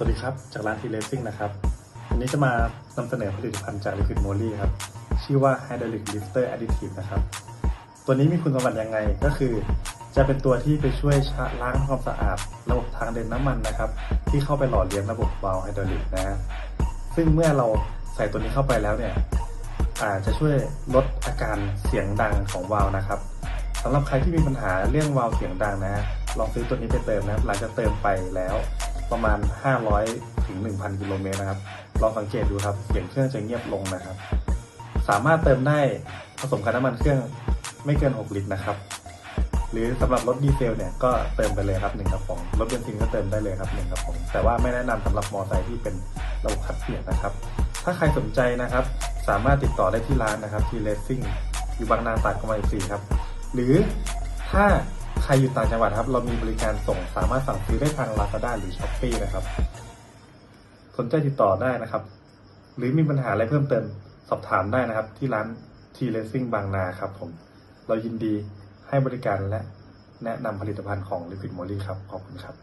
สวัสดีครับ จากร้านทีเลซิ่งนะครับวันนี้จะมานำเสนอผลิตภัณฑ์จาก Liquid Moly ครับ ชื่อว่า Hydraulic Lifter Additive นะครับ ตัวนี้มีคุณสมบัติยังไงก็คือ จะเป็นตัวที่ไปช่วยชะล้างทำความสะอาด ระบบทางเดินน้ำมันนะครับ ที่เข้าไปหล่อเลี้ยงระบบวาล์วไฮดรอลิกนะฮะซึ่งเมื่อเราใส่ตัวนี้เข้าไปแล้วเนี่ยอาจจะช่วยลดอาการเสียงดังของวาล์วนะครับสำหรับใครที่มีปัญหาเรื่องวาล์วเสียงดังนะลองซื้อตัวนี้ไปเติมนะหลังจากเติมไปแล้ว ประมาณ 500ถึง1,000 กิโลเมตรนะครับ ลองสังเกตดูครับ เสียงเครื่องจะเงียบลงนะครับ สามารถเติมได้ผสมกับน้ำมันเครื่องไม่เกิน 6 ลิตรนะครับ หรือสำหรับรถดีเซลเนี่ยก็เติมไปเลยครับ1กระป๋อง รถเบนซินก็เติมได้เลยครับ1กระป๋อง แต่ว่าไม่แนะนำสำหรับมอเตอร์ไซค์ที่เป็นระบบคัดเปลี่ยนนะครับ ถ้าใครสนใจนะครับ สามารถติดต่อได้ที่ร้านนะครับที่เลสซิ่งอยู่บางนาตราดกมลสี่ครับ หรือถ้า ครอยู่ต่างจังหวัดครับ เรามีบริการส่งสามารถสั่งซื้อได้ทาง Lazada หรือ s h อ p e e นะครับ สนใจติดต่อได้นะครับ หรือมีปัญหาอะไรเพิ่มเติมสอบถามได้นะครับ ที่ร้าน T Racing บางนาครับผม เรายินดีให้บริการและแนะนำผลิตภัณฑ์ของ Liquid Moly ครับ ขอบคุณครับ